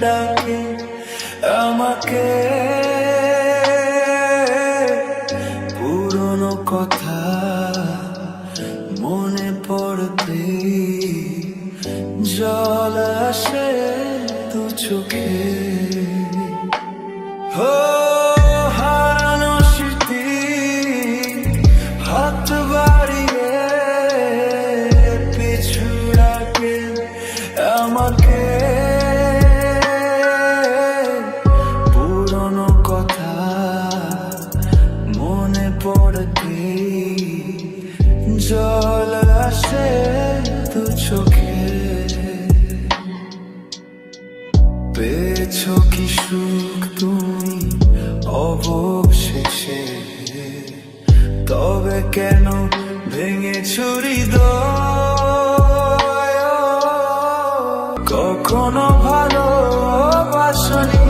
ডাকে আমাকে। পুরনো কথা মনে পড়তে জল আসে দু চোখে। আসে দু চোখে। পেয়েছ কি সুখ তুমি অবশেষে? তবে কেন ভেঙে ছুরি কখনো ভালো বাসনি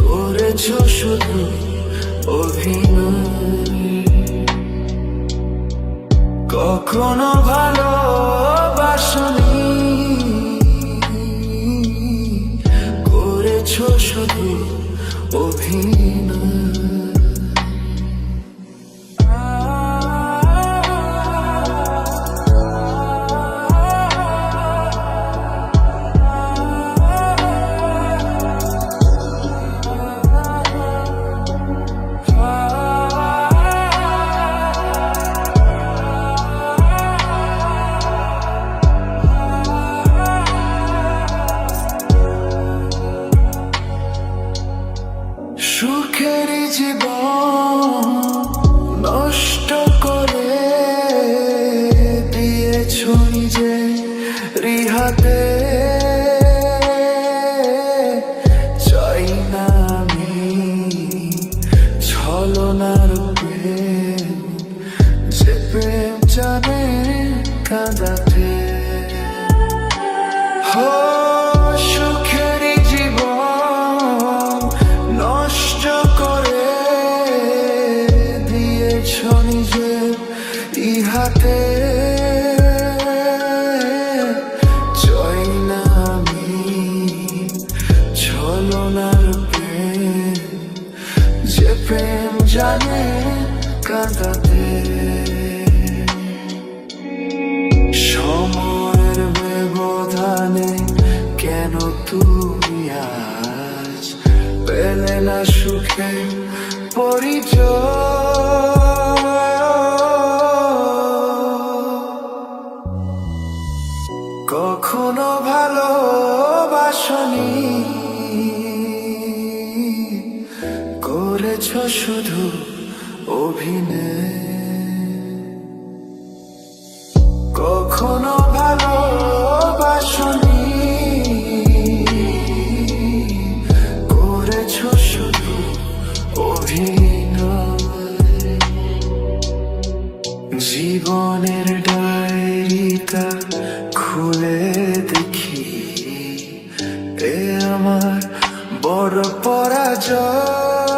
করেছ শুধু অভিনয়। কখনো ভালো বাসনি করেছ শুধু অভিনয়। জানে কাঁদাতে। হো সুখের জীবন নষ্ট করে দিয়েছ নিজে ইহাতে। চাই না আমি ছলনার প্রেম, যে প্রেম জানে কাঁদাতে। না সুখে পরিচয়। কখনো ভালোবাসনি। করেছ শুধু অভিনয়। জীবনের ডায়েরিটা খুলে দেখি। এ আমার বড় পরাজয়।